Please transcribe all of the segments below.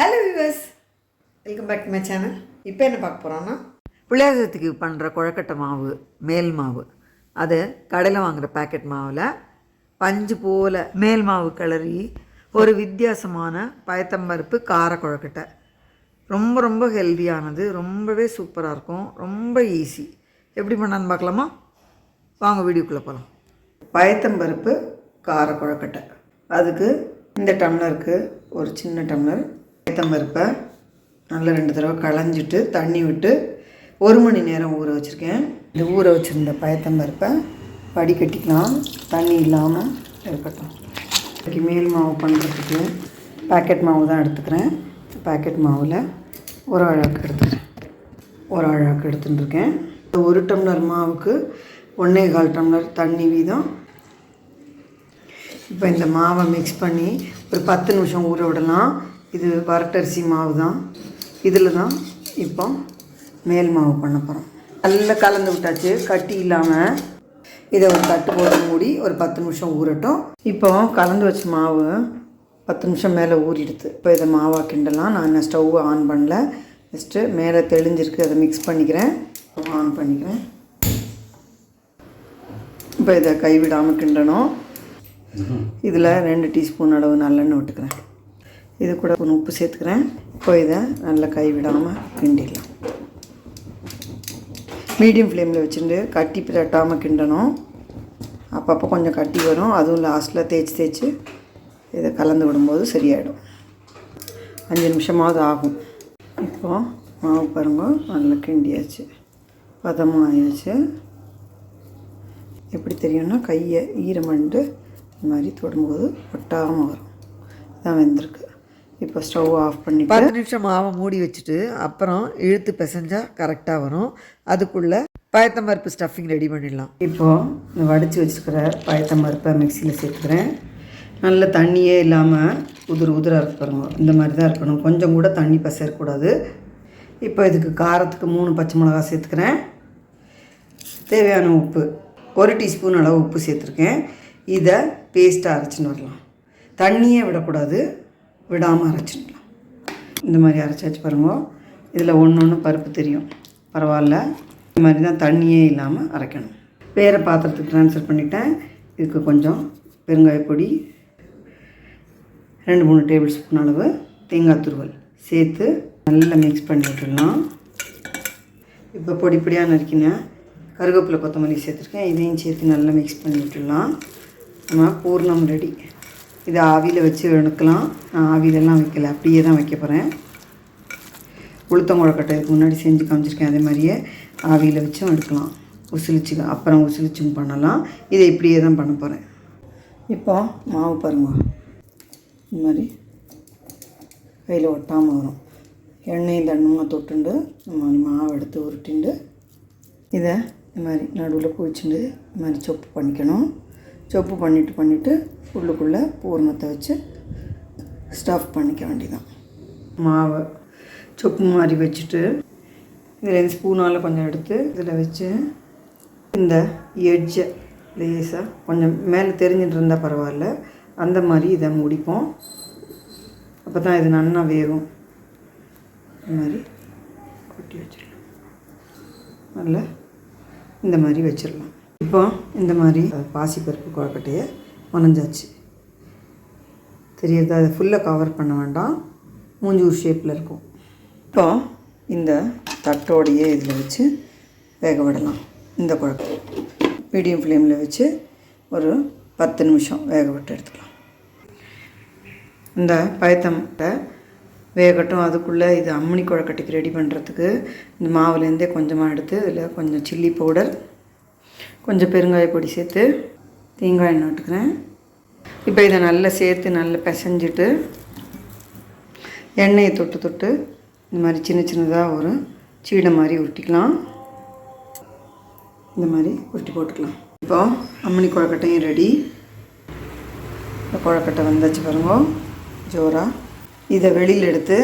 Hello viewers welcome back to my channel இப்போ என்ன பார்க்க போகிறோன்னா புளியாதத்துக்கு பண்ணுற குழக்கட்டை மாவு மேல் மாவு. அது கடையில் வாங்குகிற பேக்கெட் மாவில் பஞ்சு போல் மேல் மாவு கிளறி ஒரு வித்தியாசமான பயத்தம்பருப்பு கார குழக்கட்டை. ரொம்ப ரொம்ப ஹெல்தியானது ரொம்பவே சூப்பராக இருக்கும் ரொம்ப ஈஸி எப்படி பண்ணான்னு பார்க்கலாமா? வாங்க வீடியோக்குள்ளே போகலாம் பயத்தம்பருப்பு கார குழக்கட்டை. அதுக்கு இந்த டம்ளருக்கு ஒரு சின்ன டம்ளர் பயத்தம்பருப்பை நல்லா ரெண்டு தடவை களைஞ்சிட்டு தண்ணி விட்டு ஒரு மணி நேரம் ஊற வச்சுருக்கேன். இந்த ஊற வச்சுருந்த பயத்தம்பருப்பை வடிகட்டிக்கலாம். தண்ணி இல்லாமல் இருக்கட்டும். இன்றைக்கி மேல் மாவு பண்ணுறதுக்கு பாக்கெட் மாவு தான் எடுத்துக்கிறேன். பாக்கெட் மாவில் ஒரு அழகு எடுத்துக்கிறேன். ஒரு அழகு எடுத்துட்டுருக்கேன் ஒரு டம்ளர் மாவுக்கு ஒன்றே கால் டம்ளர் தண்ணி வீதம். இப்போ இந்த மாவை மிக்ஸ் பண்ணி ஒரு பத்து நிமிஷம் ஊற விடலாம். இது வரட்டரிசி மாவு தான். இதில் தான் இப்போ மேல் மாவு பண்ண போகிறோம் நல்லா கலந்து விட்டாச்சு. கட்டி இல்லாமல் இதை ஒரு தட்டு போட்டு மூடி ஒரு பத்து நிமிஷம் ஊறட்டும். இப்போ கலந்து வச்ச மாவு பத்து நிமிஷம் மேலே ஊறிடுது. இப்போ இதை மாவாக கிண்டலாம். நான் இன்னும் ஸ்டவ் ஆன் பண்ணல. ஜஸ்ட்டு மேலே தெளிஞ்சிருக்கு. அதை மிக்ஸ் பண்ணிக்கிறேன். ஆன் பண்ணிக்கிறேன். இப்போ இதை கைவிடாமல் கிண்டணும். இதில் ரெண்டு டீஸ்பூன் அளவு நல்லெண்ணெய் விட்டுக்கிறேன். இது கூட கொஞ்சம் உப்பு சேர்த்துக்கிறேன். இப்போ இதை நல்லா கைவிடாமல் கிண்டிடலாம். மீடியம் ஃப்ளேமில் வச்சுட்டு கட்டி பிரட்டாமல் கிண்டணும். அப்பப்போ கொஞ்சம் கட்டி வரும். அதுவும் லாஸ்ட்டில் தேய்ச்சி தேய்ச்சி இதை கலந்து விடும்போது சரியாயிடும். அஞ்சு நிமிஷமாவது ஆகும். இப்போது மாவு பாருங்க நல்லா கிண்டியாச்சு. பதமாக ஆயாச்சு எப்படி தெரியும்னா கையை ஈரமண்டு இந்த மாதிரி தொடும்போது ஒட்டாமல் வரும். இதான் வெந்திருக்கு. இப்போ ஸ்டவ் ஆஃப் பண்ணி பத்து நிமிஷம் மாவை மூடி வச்சுட்டு அப்புறம் இழுத்து பிசைஞ்சா கரெக்டாக வரும். அதுக்குள்ளே பயத்தம்பருப்பு ஸ்டஃபிங் ரெடி பண்ணிடலாம். இப்போது இந்த வடித்து வச்சுருக்கிற பயத்தம்பருப்பை மிக்சியில் சேர்த்துக்கிறேன். நல்ல தண்ணியே இல்லாமல் உதிர் உதிராக இருக்கு பாருங்க. இந்த மாதிரி தான் இருக்கணும். கொஞ்சம் கூட தண்ணி பசையக்கூடாது. இப்போ இதுக்கு காரத்துக்கு மூணு பச்சை மிளகா சேர்த்துக்கிறேன். தேவையான உப்பு ஒரு டீஸ்பூன் அளவு உப்பு சேர்த்துருக்கேன். இதை பேஸ்ட்டாக அரைச்சின்னு வரலாம். தண்ணியே விடக்கூடாது. விடாமல் அரைச்சிடலாம். இந்த மாதிரி அரைச்சாச்சு பாருங்க. இதில் ஒன்று ஒன்று பருப்பு தெரியும். பரவாயில்ல. இந்த மாதிரி தான் தண்ணியே இல்லாமல் அரைக்கணும். வேறு பாத்திரத்துக்கு ட்ரான்ஸ்ஃபர் பண்ணிட்டேன். இதுக்கு கொஞ்சம் பெருங்காய பொடி ரெண்டு மூணு டேபிள் ஸ்பூன் அளவு தேங்காய் துருவல் சேர்த்து நல்லா மிக்ஸ் பண்ணி விட்டுடலாம். இப்போ பொடி பொடியாக நறுக்கினேன் கருவேப்பிலை கொத்தமல்லி சேர்த்துருக்கேன். இதையும் சேர்த்து நல்லா மிக்ஸ் பண்ணி விட்டுடலாம். நம்ம பூர்ணம் ரெடி. இதை ஆவியில் வச்சு எடுக்கலாம் நான் ஆவியிலலாம் வைக்கல. அப்படியே தான் வைக்க போகிறேன் உளுத்தங்குழக்கட்டை இதுக்கு முன்னாடி செஞ்சு காமிச்சிருக்கேன். அதே மாதிரியே ஆவியில் வச்சும் எடுக்கலாம். உசிலிச்சு அப்புறம் உசிலிச்சும் பண்ணலாம். இதை இப்படியே தான் பண்ண போகிறேன் இப்போ மாவு பாருங்க. இந்த மாதிரி கையில் ஒட்டாமல் வரும். எண்ணெயும் தண்ணமாக தொட்டுண்டு இந்த மாதிரி மாவு எடுத்து உருட்டிண்டு இதை இந்த மாதிரி நடுவில் குழிச்சுண்டு இந்த மாதிரி சொப்பு பண்ணிக்கணும். சொப்பு பண்ணிவிட்டு பண்ணிவிட்டு உள்ளுக்குள்ளே பூர்ணத்தை வச்சு ஸ்டஃப் பண்ணிக்க வேண்டியதான் மாவை சொப்பு மாதிரி வச்சுட்டு இதில் ஸ்பூனால் கொஞ்சம் எடுத்து இதில் வச்சு இந்த எட்ஜை லேசாக கொஞ்சம் மேலே தெரிஞ்சிட்டு இருந்தால் பரவாயில்ல அந்த மாதிரி இதை முடிப்போம். அப்போ தான் இது நன்னா வேகும். இந்த மாதிரி கொட்டி வச்சிடலாம். நல்லா இந்த மாதிரி வச்சிடலாம். இப்போ இந்த மாதிரி பாசிப்பருப்பு குழக்கட்டையை உணஞ்சாச்சு. தெரியுது? அதை ஃபுல்லாக கவர் பண்ண வேண்டாம். மூஞ்சூர் ஷேப்பில் இருக்கும். இப்போ இந்த தட்டோடையே இதில் வச்சு வேக விடலாம். இந்த குழக்கட்டை மீடியம் ஃப்ளேமில் வச்சு ஒரு பத்து நிமிஷம் வேக விட்டு எடுத்துக்கலாம். இந்த பயத்தம்கிட்ட வேகட்டும். அதுக்குள்ளே இது அம்மணி குழக்கட்டைக்கு ரெடி பண்ணுறதுக்கு இந்த மாவுலேருந்தே கொஞ்சமாக எடுத்து இதில் கொஞ்சம் சில்லி பவுடர் கொஞ்சம் பெருங்காய பொடி சேர்த்து தேங்காய் எண்ணெய் விட்டுக்கிறேன். இப்போ இதை நல்லா சேர்த்து நல்லா பிசைஞ்சிட்டு எண்ணெயை தொட்டு தொட்டு இந்த மாதிரி சின்ன சின்னதாக ஒரு சீடை மாதிரி உருட்டிக்கலாம். இந்த மாதிரி உருட்டி போட்டுக்கலாம். இப்போ அம்மணி குழக்கட்டையும் ரெடி இந்த குழக்கட்டை வந்தாச்சு பாருங்க ஜோரா. இதை வெளியில் எடுத்து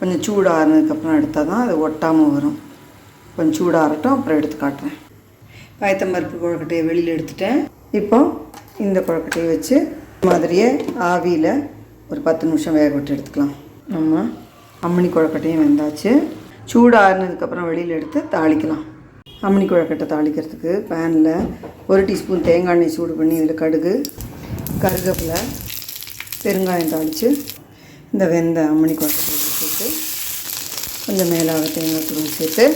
கொஞ்சம் சூடாறினதுக்கப்புறம் எடுத்தால் தான் அது ஒட்டாமல் வரும். கொஞ்சம் சூடாகட்டும் அப்புறம் எடுத்து காட்டுறேன். பயத்தம்பருப்பு குழக்கட்டையை வெளியில் எடுத்துட்டேன். இப்போ இந்த குழக்கட்டையை வச்சு மாதிரியே ஆவியில் ஒரு பத்து நிமிஷம் வேக விட்டு எடுத்துக்கலாம். நம்ம அம்மணி கொழக்கட்டையும் வெந்தாச்சு. சூடு ஆறுனதுக்கப்புறம் வெளியில் எடுத்து தாளிக்கலாம். அம்மணி கொழக்கட்டை தாளிக்கிறதுக்கு பேனில் ஒரு டீஸ்பூன் தேங்காய் எண்ணெய் சூடு பண்ணி இதில் கடுகு கருவேப்பிலை பெருங்காயம் தாளித்து இந்த வெந்த அம்மணி கொழக்கட்டை சேர்த்து கொஞ்சம் மேலாக தேங்காய் துருவல் சேர்த்து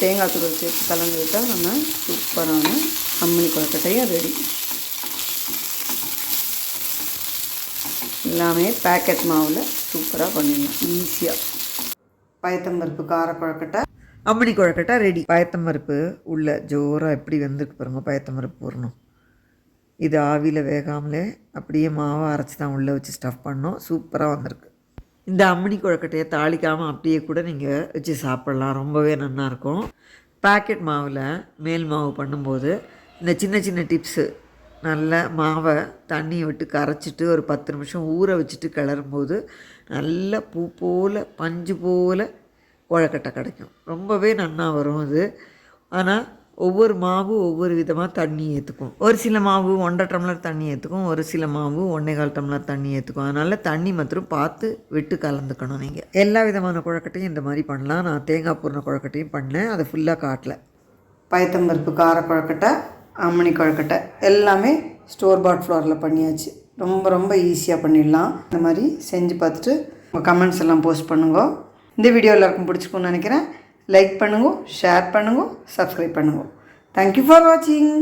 தேங்காய் துருவல் சேர்த்து கலந்து விட்டால் நம்ம சூப்பரான அம்மணி கொழக்கட்டையும் ரெடி எல்லாமே பேக்கெட் மாவில் சூப்பராக பண்ணிடலாம். ஈஸியாக பயத்தம்பருப்பு கார கொழக்கட்டை. அம்மணி குழக்கட்டா ரெடி பயத்தம்பருப்பு உள்ள ஜோராக எப்படி வெந்திருக்கு பாருங்கள் பயத்தம்பருப்பு போடணும். இது ஆவியில் வேகாமலே அப்படியே மாவை அரைச்சி தான் உள்ளே வச்சு ஸ்டஃப் பண்ணோம். சூப்பராக வந்திருக்கு. இந்த அம்மணி குழக்கட்டையை தாளிக்காமல் அப்படியே கூட நீங்கள் வச்சு சாப்பிட்லாம். ரொம்பவே நல்லாயிருக்கும் பாக்கெட் மாவில் மேல் மாவு பண்ணும்போது இந்த சின்ன சின்ன டிப்ஸு நல்ல மாவை தண்ணியை விட்டு கரைச்சிட்டு ஒரு பத்து நிமிஷம் ஊற வச்சுட்டு கிளறும்போது நல்ல பூ போல் பஞ்சு போல் குழக்கட்டை கிடைக்கும். ரொம்பவே நன்னா வரும் அது. ஆனால் ஒவ்வொரு மாவு ஒவ்வொரு விதமாக தண்ணி ஏற்றுக்கும் ஒரு சில மாவு ஒன்றரை டம்ளர் தண்ணி ஏற்றுக்கும் ஒரு சில மாவு ஒன்றே கால் டம்ளர் தண்ணி ஏற்றுக்கும் அதனால் தண்ணி மாத்திரம் பார்த்து விட்டு கலந்துக்கணும் நீங்கள் எல்லா விதமான குழக்கட்டையும் இந்த மாதிரி பண்ணலாம். நான் தேங்காய் பூர்ண குழக்கட்டையும் பண்ணேன். அதை ஃபுல்லாக காட்டல. பயத்தம்பருப்பு கார குழக்கட்டை அம்மணி குழக்கட்டை எல்லாமே ஸ்டோர் பாட் ஃப்ளோரில் பண்ணியாச்சு. ரொம்ப ரொம்ப ஈஸியாக பண்ணிடலாம். இந்த மாதிரி செஞ்சு பார்த்துட்டு உங்கள் கமெண்ட்ஸ் எல்லாம் போஸ்ட் பண்ணுங்க. இந்த வீடியோ எல்லாருக்கும் பிடிச்சிருக்கும்னு நினைக்கிறேன். லைக் பண்ணுங்க ஷேர் பண்ணுங்க சப்ஸ்கிரைப் பண்ணுங்க. தேங்க்யூ ஃபார் வாட்சிங்